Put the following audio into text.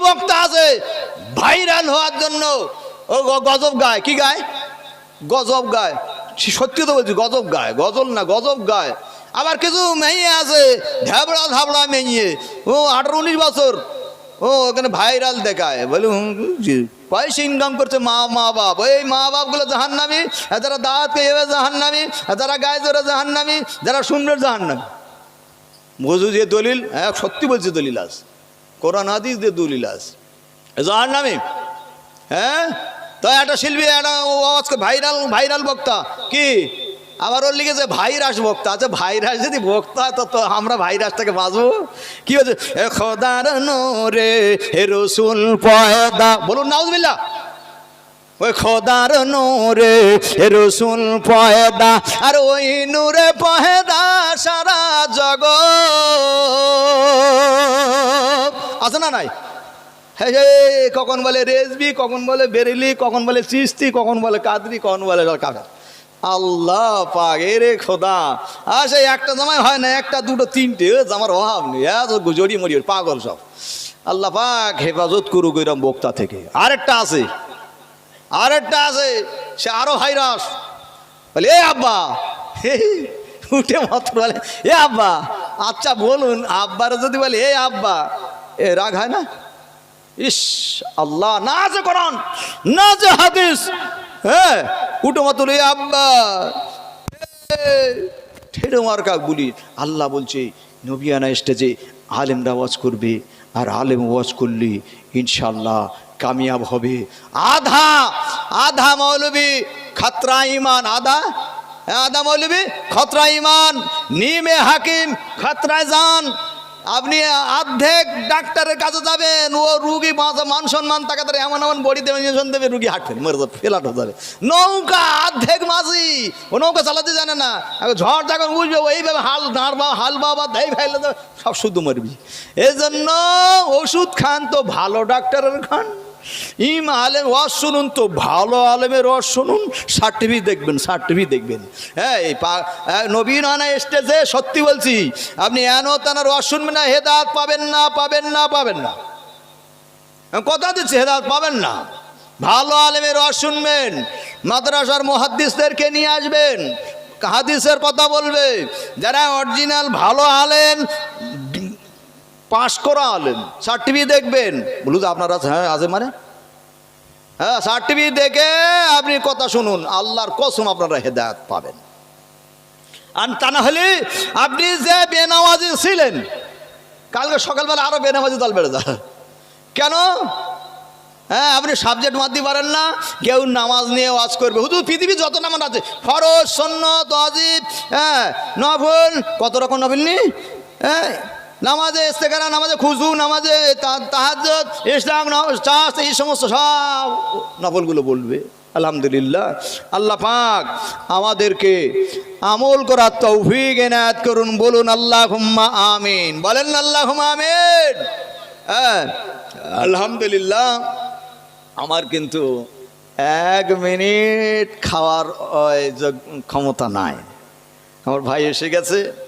বক্তা আছে, ভাইরাল হওয়ার জন্য। ও গজব গায়, কি গায়? গজব গায়। সত্যি তো বলছি, গজব গায়। গজল না, গজব গায়। আবার কিছু মেয়ে আছে, ঢাবড়া ধাবড়া মেয়ে। ও আঠারো উনিশ বছর। ও ওখানে ভাইরাল দেখায়। বলে। পয়সা ইনকাম করছে মা মা বাপ? ওই মা বাপগুলো জাহান্নামি যারা দাঁত পেয়ে জাহান্নামি যারা গায়ে জোরে জাহান্নামি, যারা সুন্দর জাহান্নামি। বুঝু যে দলিল হ্যাঁ সত্যি বলছে দলিল আস কোরআন, হাদিস দিয়ে দলিল আস জাহান্নামি। হ্যাঁ? তো একটা শিল্পী, একটা আজকে ভাইরাল ভাইরাল বক্তা। কি? আবার ওর লিখেছে ভাইরাস বক্তা আচ্ছা ভাইরাস যদি বক্তা তো তো আমরা ভাইরাস থেকে বাঁচবো। কি হচ্ছে খোদার নোরে রসুল পয়দা। বলুন নাউজবিল্লা ওই খোদার নূরে রসুল পয়দা। আর ওই নূরে পয়দা আছে না নাই হ্যাঁ কখন বলে রেজবি, কখন বলে বেরেলি, কখন বলে চিস্তি কখন বলে কাদরি, কখন বলে কাকা আল্লাহ পাক খোদা। আর একটা জামাই হয় না, একটা, দুটো, তিনটে জামার অভাব নেই। এত জড়িয়ে মরিয়ে পাগল সব। আল্লাহ পাক হেফাজত করুক এরম বক্তা থেকে। আরেকটা আছে। আরেকটা আছে, সে আরও ভাইরাস। বলে, এ আব্বা। উঠে মাত্র বলে, এ আব্বা। আচ্ছা বলুন, আব্বার যদি বলে, এ আব্বা। এ রাগ হয় না? ইস, আল্লাহ, না আছে কোরআন, না আছে হাদিস হ্যাঁ এ আব্বা ঠেড়ে মার্কা বলি আল্লাহ বলছে নবিয়ানা স্টেজে আলেমরা ওয়াজ করবে, আর আলেম ওয়াজ করলে ইনশাল্লাহ কামিয়াব হবে। আধা আধা মৌলবি, খাতরা ইমান আধা আধা মৌলবি, খতরা ইমান নিমে হাকিম খতরায় যান আপনি অর্ধেক ডাক্তারের কাছে যাবেন, ও রুগী মান সম্মান তাকে তার এমন এমন বডি দেবে ইঞ্জেকশন দেবে, রুগী হাঁটবেন, মরে যাবে ফেলাট হয়ে যাবে। নৌকা অর্ধেক মাঝি, ও নৌকা চালাতে জানে না ঝড় যখন উঠবে এইভাবে হাল বা, হাল বাবা দেয় ফেলে দেবে সব শুধু মরবি। এই জন্য ওষুধ খান তো ভালো ডাক্তারের খান। ইম আলেম, ওয়াজ শুনুন তো, ভালো আলেমের ওয়াজ শুনুন সার্টিফিক দেখবেন সার্টিফিক দেখবেন। হ্যাঁ এই নবীন আনা স্টেজে সত্যি বলছি, আপনি এন তানার ওয়াজ শুনবেন না হেদাত পাবেন না পাবেন না পাবেন না। কথা দিচ্ছি হেদাত পাবেন না। ভালো আলেমের ওয়াজ শুনবেন, মাদ্রাসার মহাদ্দিসদেরকে নিয়ে আসবেন, হাদিসের কথা বলবে, যারা অরিজিনাল ভালো আলেম পাশ করা আলেম সার্টিফিকেট দেখবেন। বলুন আপনার হ্যাঁ আছে মানে? হ্যাঁ সার্টিফিকেট দেখে আপনি কথা শুনুন। আল্লাহর কসম আপনারা হেদায়ত পাবেন। আর তা না হলে আপনি যে বেনামাজি ছিলেন, কালকে সকালবেলা আরও বেনামাজি দল বেড়ে যায়। কেন? হ্যাঁ আপনি সাবজেক্ট মারতে পারেন না, কেউ নামাজ নিয়ে ওয়াজ করবে। হুদু পৃথিবী যত নামাজ আছে, ফরজ সন্ন্যত অজিব হ্যাঁ নফল, কত রকম নফল নি? হ্যাঁ নামাজে ইস্তেকারা নামাজে খুজু, নামাজে তাহাজত ইসলাম চাষ, এই সমস্ত সব নফলগুলো বলবে। আলহামদুলিল্লাহ। আল্লাহ পাক আমাদেরকে আমল করার তৌফিক এনায়াত করুন, বলুন আল্লাহ হুম্মা আমিন। বলেন আল্লাহ হুম্মা আমিন। হ্যাঁ। আলহামদুলিল্লাহ। আমার কিন্তু এক মিনিট খাওয়ার ক্ষমতা নাই। আমার ভাই এসে গেছে।